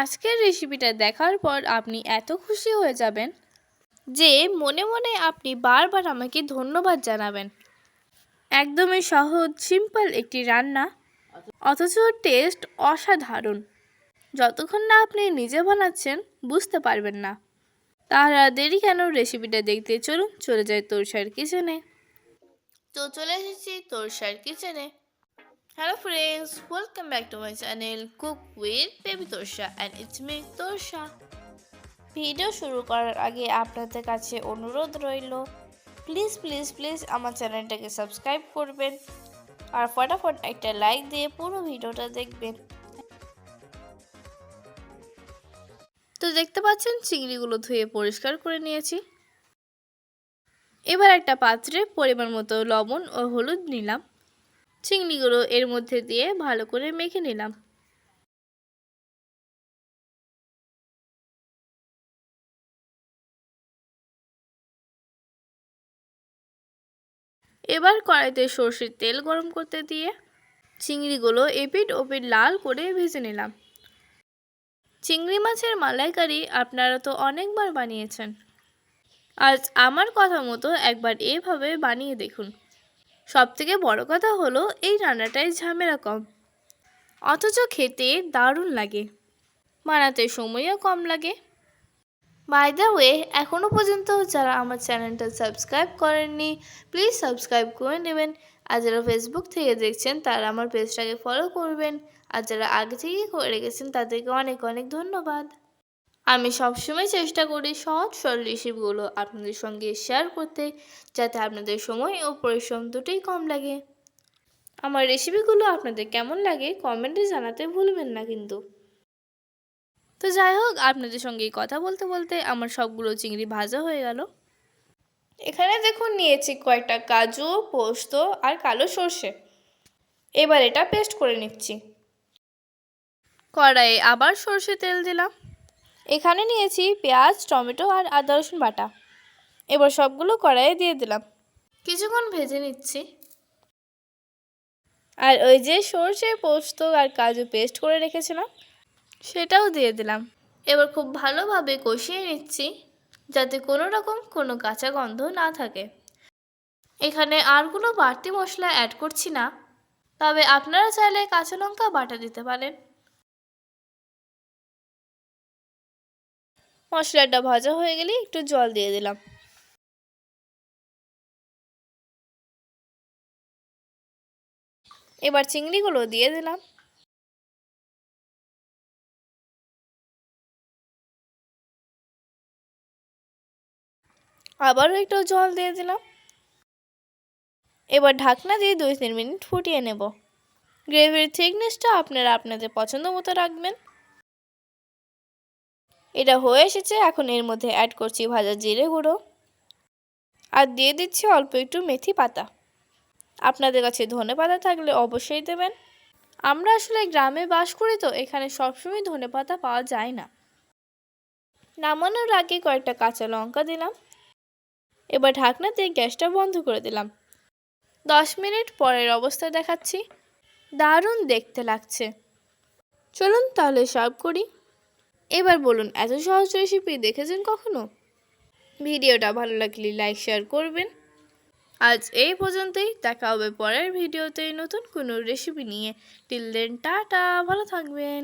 আজকের রেসিপিটা দেখার পর আপনি এত খুশি হয়ে যাবেন যে মনে মনে আপনি বারবার আমাকে ধন্যবাদ জানাবেন। একদমই সহজ সিম্পল একটি রান্না, অথচ টেস্ট অসাধারণ। যতক্ষণ না আপনি নিজে বানাচ্ছেন, বুঝতে পারবেন না। তাহলে দেরি কেন? রেসিপিটা দেখতে চলুন, চলে যায় তোরসার কিচেনে তো চলে এসেছি তোরসার কিচেনে hello friends welcome back to my channel cook with baby Torsa and it's me Torsa video শুরু করার আগে আপনাদের কাছে অনুরোধ রইল প্লিজ প্লিজ প্লিজ আমার চ্যানেলটাকে সাবস্ক্রাইব করবেন আর ফটাফট একটা লাইক দিয়ে পুরো ভিডিওটা দেখবেন। তো দেখতে পাচ্ছেন, চিংড়িগুলো ধুয়ে পরিষ্কার করে নিয়েছি। এবার একটা পাত্রে পরিমাণ মতো লবণ ও হলুদ নিলাম। চিংড়িগুলো এর মধ্যে দিয়ে ভালো করে মেখে নিলাম। এবার কড়াইতে সর্ষের তেল গরম করতে দিয়ে চিংড়িগুলো এপিট ওপিট লাল করে ভেজে নিলাম। চিংড়ি মাছের মালাইকারি আপনারা তো অনেকবার বানিয়েছেন। আজ আমার কথা মতো একবার এভাবে বানিয়ে দেখুন। সবথেকে বড় কথা হলো এই রান্নাটায় ঝামেলা কম। অথচ খেতে দারুণ লাগে। বানাতে সময়ও কম লাগে। বাই দ্য ওয়ে এখনও পর্যন্ত যারা আমার চ্যানেলটা সাবস্ক্রাইব করেননি প্লিজ সাবস্ক্রাইব করে নেবেন। আর যারা ফেসবুক থেকে দেখছেন, তারা আমার পেজটাকে ফলো করবেন। আর যারা আগে থেকেই করে রেখেছেন, তাদেরকে অনেক অনেক ধন্যবাদ। আমি সবসময় চেষ্টা করি সহজ, সরল রেসিপিগুলো আপনাদের সঙ্গে শেয়ার করতে, যাতে আপনাদের সময় ও পরিশ্রম দুটোই কম লাগে। আমার রেসিপিগুলো আপনাদের কেমন লাগে কমেন্টে জানাতে ভুলবেন না কিন্তু। তো যাই হোক, আপনাদের সঙ্গে কথা বলতে বলতে আমার সবগুলো চিংড়ি ভাজা হয়ে গেল। এখানে দেখুন, নিয়েছি কয়েকটা কাজু, পোস্ত আর কালো সর্ষে। এবার এটা পেস্ট করে নিচ্ছি। কড়াইয়ে আবার সর্ষে তেল দিলাম। এখানে নিয়েছি পেঁয়াজ, টমেটো আর আদা, রসুন বাটা। এবার সবগুলো কড়াইয়ে দিয়ে দিলাম। কিছুক্ষণ ভেজে নিচ্ছি। আর ওই যে সর্ষে পোস্ত আর কাজু পেস্ট করে রেখেছিলাম, সেটাও দিয়ে দিলাম। এবার খুব ভালোভাবে কষিয়ে নিচ্ছি, যাতে কোনো রকম কোনো কাঁচা গন্ধ না থাকে। এখানে আর কোনো বাড়তি মশলা অ্যাড করছি না, তবে আপনারা চাইলে কাঁচা লঙ্কা বাটা দিতে পারেন। মশলাটা ভাজা হয়ে গেলে একটু জল দিয়ে দিলাম। এবার চিংড়িগুলো দিয়ে দিলাম। আবারও একটু জল দিয়ে দিলাম। এবার ঢাকনা দিয়ে দুই তিন মিনিট ফুটিয়ে নেব। গ্রেভির থিকনেসটা আপনারা আপনাদের পছন্দ মতো রাখবেন। এটা হয়ে এসেছে, এখন এর মধ্যে অ্যাড করছি ভাজা জিরে গুঁড়ো। আর দিয়ে দিচ্ছি অল্প একটু মেথি পাতা। আপনাদের কাছে ধনে পাতা থাকলে অবশ্যই দেবেন। আমরা আসলে গ্রামে বাস করি তো, এখানে সবসময় ধনে পাতা পাওয়া যায় না। নামানোর আগে কয়েকটা কাঁচা লঙ্কা দিলাম। এবার ঢাকনা দিয়ে গ্যাসটা বন্ধ করে দিলাম। দশ মিনিট পরের অবস্থা দেখাচ্ছি। দারুণ দেখতে লাগছে। চলুন তাহলে সার্ভ করি। এবার বলুন, এত সহজ রেসিপি দেখেছেন কখনো? ভিডিওটা ভালো লাগলে লাইক শেয়ার করবেন। আজ এই পর্যন্তই, দেখা হবে পরের ভিডিওতে নতুন কোনো রেসিপি নিয়ে। টিল দেন টাটা, ভালো থাকবেন।